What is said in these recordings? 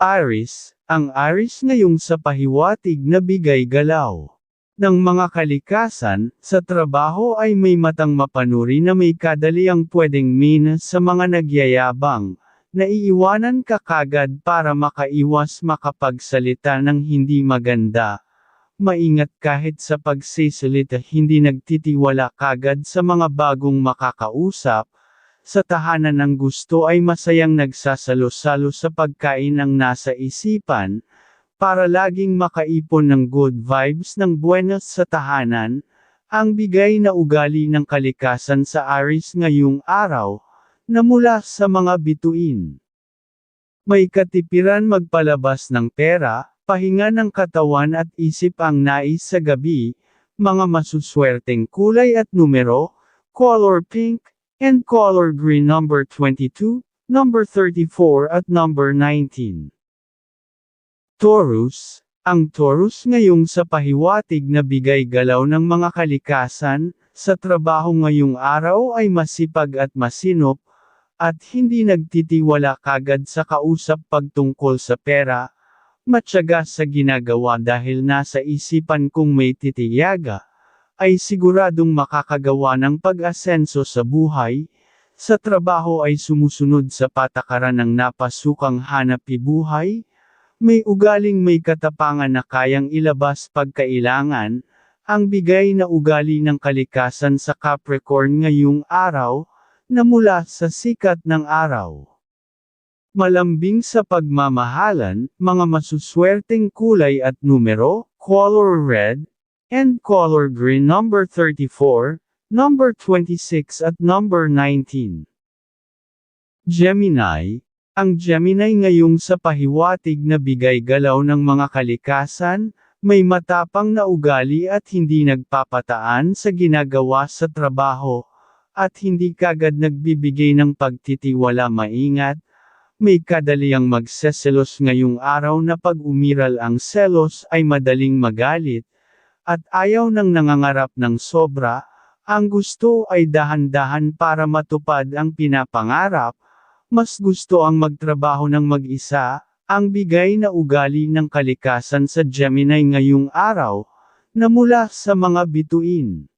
Aris, ang Aris ngayong sa pahiwatig na bigay galaw. Ng mga kalikasan, sa trabaho ay may matang mapanuri na may kadali ang pwedeng min sa mga nagyayabang, naiiwanan ka kagad para makaiwas makapagsalita ng hindi maganda. Maingat kahit sa pagsisalita hindi nagtitiwala kagad sa mga bagong makakausap, sa tahanan ng gusto ay masayang nagsasalo-salo sa pagkain ang nasa isipan, para laging makaipon ng good vibes ng buenas sa tahanan, ang bigay na ugali ng kalikasan sa Aris ngayong araw, na mula sa mga bituin. May katipiran magpalabas ng pera, pahinga ng katawan at isip ang nais sa gabi, mga masuswerteng kulay at numero, color pink, and color green number 22, number 34 at number 19. Taurus, ang Taurus ngayong sa pahiwatig na bigay galaw ng mga kalikasan, sa trabaho ngayong araw ay masipag at masinop, at hindi nagtitiwala kagad sa kausap pagtungkol sa pera, matyaga sa ginagawa dahil nasa isipan kung may titiyaga, ay siguradong makakagawa ng pag-asenso sa buhay, sa trabaho ay sumusunod sa patakaran ng napasukang hanapi buhay, may ugaling may katapangan na kayang ilabas pagkailangan, ang bigay na ugali ng kalikasan sa Capricorn ngayong araw, na mula sa sikat ng araw. Malambing sa pagmamahalan, mga masuswerteng kulay at numero, color red, and color green number 34, number 26 at number 19. Gemini, ang Gemini ngayong sa pahiwatig na bigay galaw ng mga kalikasan, may matapang na ugali at hindi nagpapataan sa ginagawa sa trabaho, at hindi kagad nagbibigay ng pagtitiwala maingat, may kadaliang magseselos ngayong araw na pag umiral ang selos ay madaling magalit, at ayaw nang nangangarap ng sobra, ang gusto ay dahan-dahan para matupad ang pinapangarap, mas gusto ang magtrabaho ng mag-isa, ang bigay na ugali ng kalikasan sa Gemini ngayong araw, na mula sa mga bituin.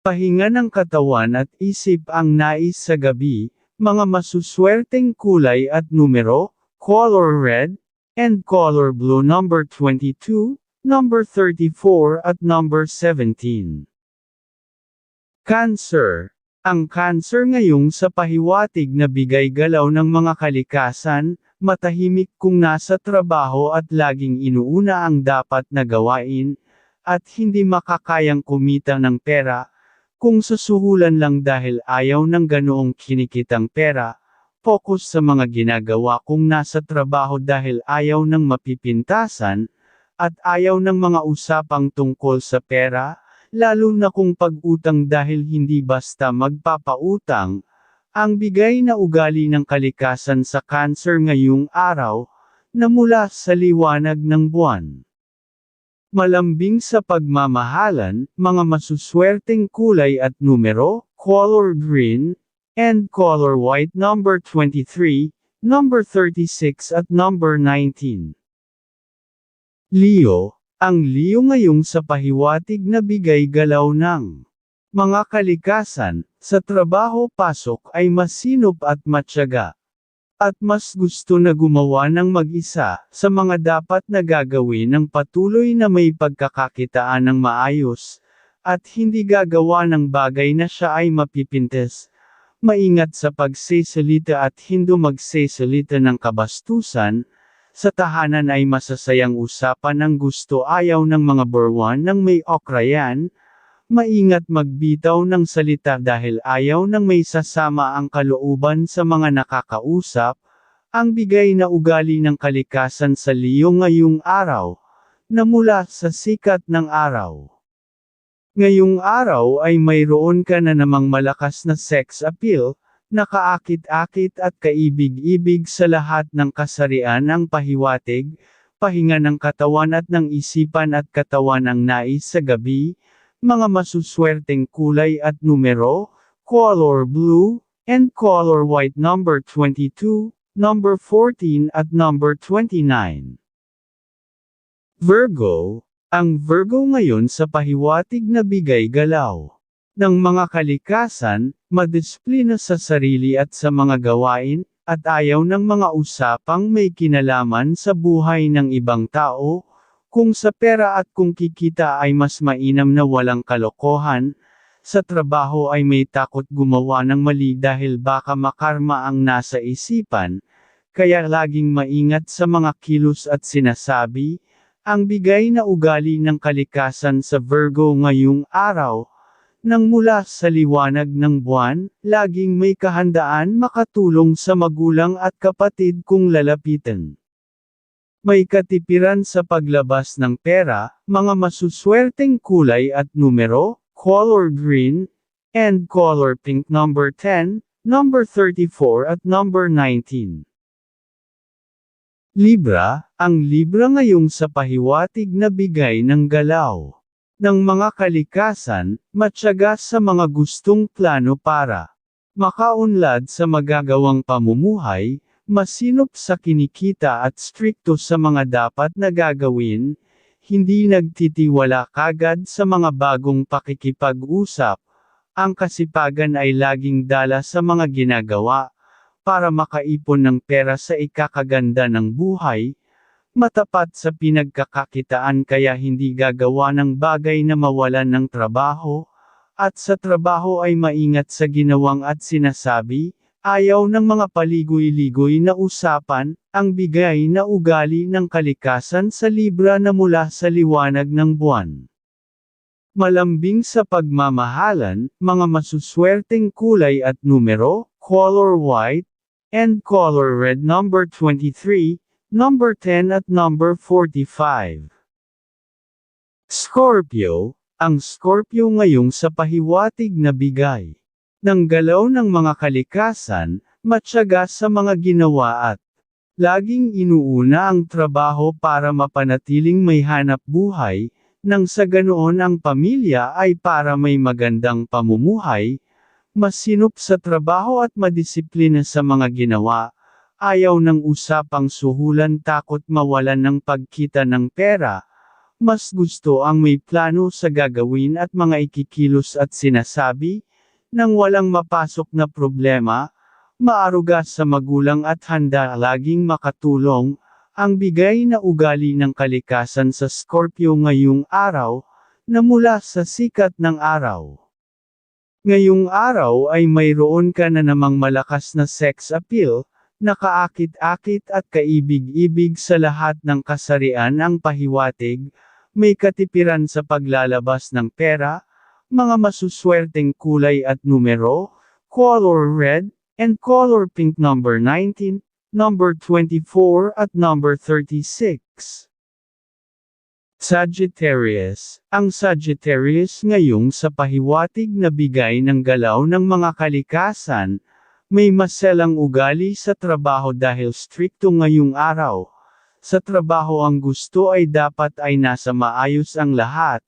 Pahinga ng katawan at isip ang nais sa gabi, mga masuswerteng kulay at numero, color red, and color blue number 22, number 34 at number 17. Cancer ang cancer ngayong sa pahiwatig na bigay galaw ng mga kalikasan, matahimik kung nasa trabaho at laging inuuna ang dapat na gawain, at hindi makakayang kumita ng pera, kung susuhulan lang dahil ayaw ng ganoong kinikitang pera, focus sa mga ginagawa kung nasa trabaho dahil ayaw ng mapipintasan, at ayaw ng mga usapang tungkol sa pera, lalo na kung pag-utang dahil hindi basta magpapautang, ang bigay na ugali ng kalikasan sa cancer ngayong araw, na mula sa liwanag ng buwan. Malambing sa pagmamahalan, mga masuswerteng kulay at numero, color green, and color white number 23, number 36 at number 19. Leo, ang Leo ngayong sa pahiwatig na bigay galaw ng mga kalikasan, sa trabaho pasok ay masinop at matyaga. At mas gusto na gumawa ng mag-isa, sa mga dapat na gagawin ng patuloy na may pagkakakitaan ng maayos, at hindi gagawa ng bagay na siya ay mapipintes. Maingat sa pagsesalita at hindi magsesalita ng kabastusan, sa tahanan ay masasayang usapan ng gusto ayaw ng mga berwan ng may okrayan, maingat magbitaw ng salita dahil ayaw ng may sasama ang kalooban sa mga nakakausap, ang bigay na ugali ng kalikasan sa liyo ngayong araw, na mula sa sikat ng araw. Ngayong araw ay mayroon ka na namang malakas na sex appeal, Nakaakit-akit at kaibig-ibig sa lahat ng kasarian ang pahiwatig, pahinga ng katawan at ng isipan at katawan ang nais sa gabi, mga masuswerteng kulay at numero, color blue, and color white number 22, number 14 at number 29. Virgo, ang Virgo ngayon sa pahiwatig na bigay galaw ng mga kalikasan, madisiplina sa sarili at sa mga gawain, at ayaw ng mga usapang may kinalaman sa buhay ng ibang tao, kung sa pera at kung kikita ay mas mainam na walang kalokohan, sa trabaho ay may takot gumawa ng mali dahil baka makarma ang nasa isipan, kaya laging maingat sa mga kilos at sinasabi, ang bigay na ugali ng kalikasan sa Virgo ngayong araw, nang mula sa liwanag ng buwan, laging may kahandaan makatulong sa magulang at kapatid kung lalapitan. May katipiran sa paglabas ng pera, mga masuswerteng kulay at numero, color green, and color pink number 10, number 34 at number 19. Libra, ang Libra ngayong sa pahiwatig na bigay ng galaw ng mga kalikasan, matyaga sa mga gustong plano para makaunlad sa magagawang pamumuhay, masinop sa kinikita at strikto sa mga dapat na gagawin, hindi nagtitiwala kagad sa mga bagong pakikipag-usap, ang kasipagan ay laging dala sa mga ginagawa, para makaipon ng pera sa ikakaganda ng buhay, matapat sa pinagkakakitaan kaya hindi gagawa ng bagay na mawalan ng trabaho, at sa trabaho ay maingat sa ginawang at sinasabi, ayaw ng mga paligoy-ligoy na usapan, ang bigay na ugali ng kalikasan sa libra na mula sa liwanag ng buwan. Malambing sa pagmamahalan, mga masuswerteng kulay at numero, color white, and color red number 23, number 10 at number 45. Scorpio, ang Scorpio ngayong sa pahiwatig na bigay ng galaw ng mga kalikasan, matyaga sa mga ginawa at laging inuuna ang trabaho para mapanatiling may hanap buhay, nang sa ganoon ang pamilya ay para may magandang pamumuhay, Masinop sa trabaho at madisiplina sa mga ginawa. Ayaw ng usapang suhulan takot mawalan ng pagkita ng pera. Mas gusto ang may plano sa gagawin at mga ikikilos at sinasabi, nang walang mapasok na problema, maaruga sa magulang at handa laging makatulong, ang bigay na ugali ng kalikasan sa Scorpio ngayong araw, na mula sa sikat ng araw. Ngayong araw ay mayroon ka na namang malakas na sex appeal, nakaakit-akit at kaibig-ibig sa lahat ng kasarian ang pahiwatig, may katipiran sa paglalabas ng pera, mga masuswerteng kulay at numero, color red, and color pink number 19, number 24 at number 36. Sagittarius, ang Sagittarius ngayong sa pahiwatig na bigay ng galaw ng mga kalikasan, may maselang ugali sa trabaho dahil strikto ngayong araw. Sa trabaho ang gusto ay dapat ay nasa maayos ang lahat,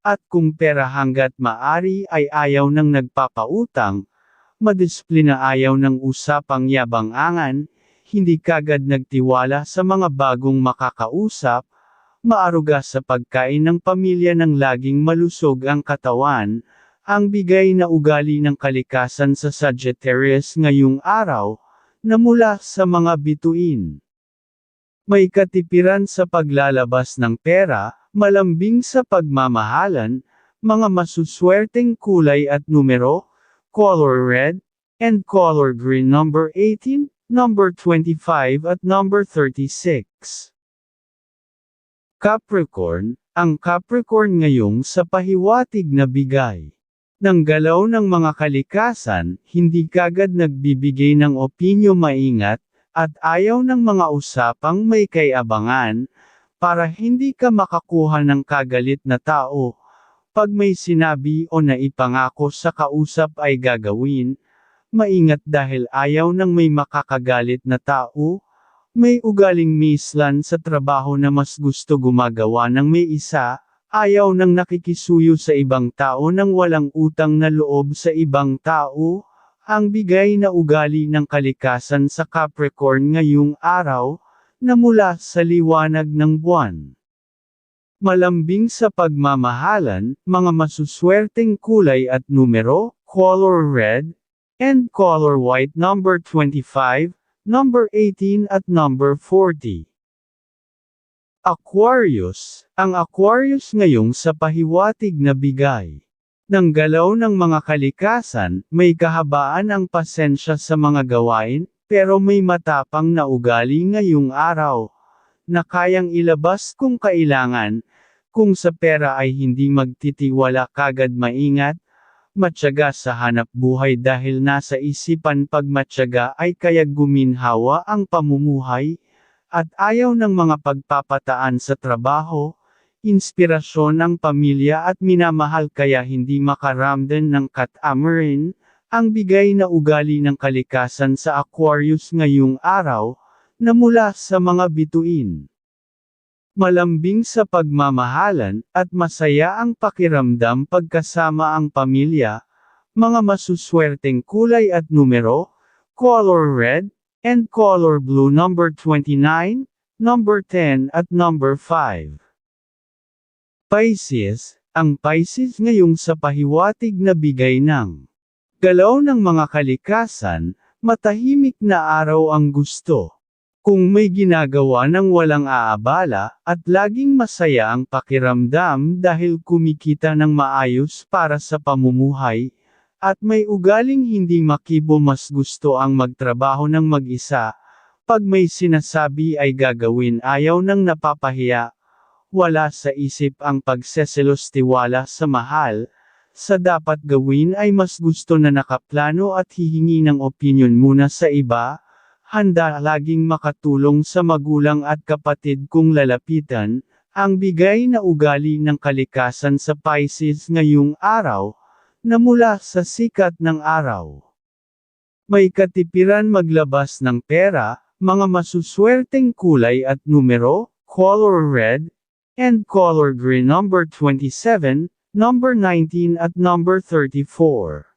at kung pera hanggat maari ay ayaw ng nagpapautang, madisiplina ayaw ng usapang yabang-angan, hindi kagad nagtiwala sa mga bagong makakausap, maaruga sa pagkain ng pamilya ng laging malusog ang katawan, ang bigay na ugali ng kalikasan sa Sagittarius ngayong araw, na mula sa mga bituin. May katipiran sa paglalabas ng pera, malambing sa pagmamahalan, mga masuswerteng kulay at numero, color red, and color green number 18, number 25 at number 36. Capricorn, ang Capricorn ngayong sa pahiwatig na bigay ng galaw ng mga kalikasan, hindi kagad nagbibigay ng opinyo maingat, at ayaw ng mga usapang may kayabangan, para hindi ka makakuha ng kagalit na tao. Pag may sinabi o naipangako sa kausap ay gagawin, maingat dahil ayaw ng may makakagalit na tao, may ugaling mislan sa trabaho na mas gusto gumagawa ng may isa, ayaw nang nakikisuyo sa ibang tao nang walang utang na loob sa ibang tao, ang bigay na ugali ng kalikasan sa Capricorn ngayong araw, na mula sa liwanag ng buwan. Malambing sa pagmamahalan, mga masuswerteng kulay at numero, color red, and color white number 25, number 18 at number 40. Aquarius, ang Aquarius ngayong sa pahiwatig na bigay. Ng galaw ng mga kalikasan, may kahabaan ang pasensya sa mga gawain, pero may matapang na ugali ngayong araw, na kayang ilabas kung kailangan, kung sa pera ay hindi magtitiwala kagad maingat, matyaga sa hanap buhay dahil nasa isipan pag matyaga ay kaya guminhawa ang pamumuhay, at ayaw ng mga pagpapataan sa trabaho, inspirasyon ng pamilya at minamahal kaya hindi makaramdan ng katamarin, ang bigay na ugali ng kalikasan sa Aquarius ngayong araw, na mula sa mga bituin. Malambing sa pagmamahalan, at masaya ang pakiramdam pagkasama ang pamilya, mga masuswerteng kulay at numero, color red, and color blue number 29, number 10 at number 5. Pisces, ang Pisces ngayong sa pahiwatig na bigay ng galaw ng mga kalikasan, matahimik na araw ang gusto. Kung may ginagawa ng walang aabala, at laging masaya ang pakiramdam dahil kumikita ng maayos para sa pamumuhay, at may ugaling hindi makibo mas gusto ang magtrabaho ng mag-isa, pag may sinasabi ay gagawin ayaw ng napapahiya, wala sa isip ang pagseselos tiwala sa mahal, sa dapat gawin ay mas gusto na nakaplano at hihingi ng opinion muna sa iba, handa laging makatulong sa magulang at kapatid kung lalapitan, ang bigay na ugali ng kalikasan sa Pisces ngayong araw, na mula sa sikat ng araw. May katipiran maglabas ng pera, mga masuswerteng kulay at numero, color red, and color green number 27, number 19 at number 34.